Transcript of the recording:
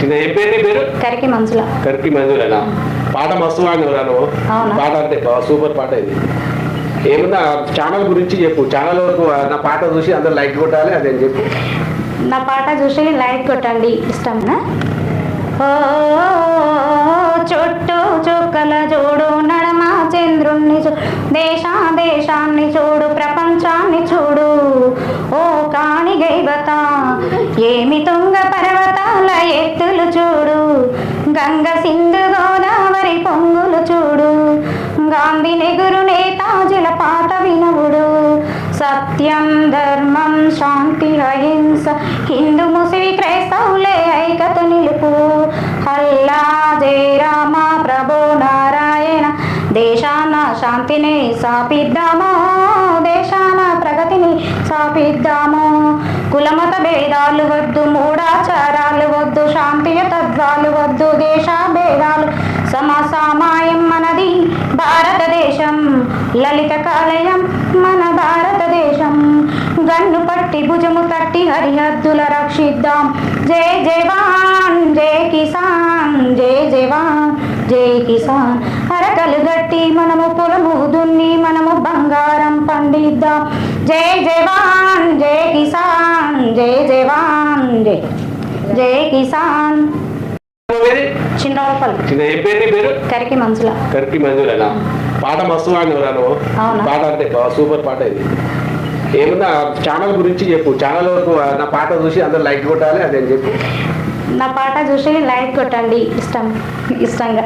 చిన్న ఏం పేరు నీ పేరు? కరికి కరికి మంజులేనా? పాట మస్తు నువ్వు? పాట అంటే సూపర్ పాట ఇది. ఏమన్నా ఛానల్ గురించి చెప్పు. ఛానల్ వరకు నా పాట చూసి అందరు లైక్ కొట్టాలి అదే చెప్పు. నా పాట చూసి లైక్ కొట్టండి. ఇష్టంనా ఓ చుట్టూ చుక్కల చూడు నడమ చంద్రుణ్ణి దేశ దేశాన్ని చూడు ప్రపంచాన్ని చూడు. ఓ కాణి గైవత ఏమి తుంగ పర్వతాల ఎత్తులు చూడు? గంగ సింధు గోదావరి పొంగులు చూడు? గాంధీ నెగురు నేతాజుల పాట వినవుడు. సత్యం ధర్మం శాంతి అహింస హిందూ ముస్లిం క్రైస్తవులే ఐకత నిలుపు. హల్లా జయ రామ ప్రభో నారాయణ. దేశాన శాంతిని సాపిద్దాము? దేశాన ప్రగతిని సాపిద్దాము? కులమత భేదాలు వద్దు మూఢాచారాలు వద్దు శాంతియ తత్వాలు వద్దు దేశ భేదాలు సమసామాయం మనది భారతదేశం లలిత కాలయం మన భారతదేశం. గన్ను పట్టి భుజము తట్టి హరిహద్దుల రక్షిద్దాం. జై జవాన్ జై కిసాన్ జై జవాన్ జై కిసాన్. అరకలు గట్టి మనము పొలము దున్ని మనము బంగారం పండిద్దాం. జై జవాన్ జై కిసాన్ జై జవాన్ జై జై కిసాన్. పేరు? చిన్నపల్లి చిన్న ఏం పేరు నీ పేరు? కరికి మంచుల కరికి మంజులేనా? పాట మస్తు వాడినవురా నువ్వు? పాట అంటే సూపర్ పాట ఇది. ఏమన్నా ఛానల్ గురించి చెప్పు. ఛానల్ వరకు నా పాట చూసి అందరు లైక్ కొట్టాలి అదే చెప్పు. నా పాట చూసి లైక్ కొట్టండి ఇష్టం ఇష్టంగా.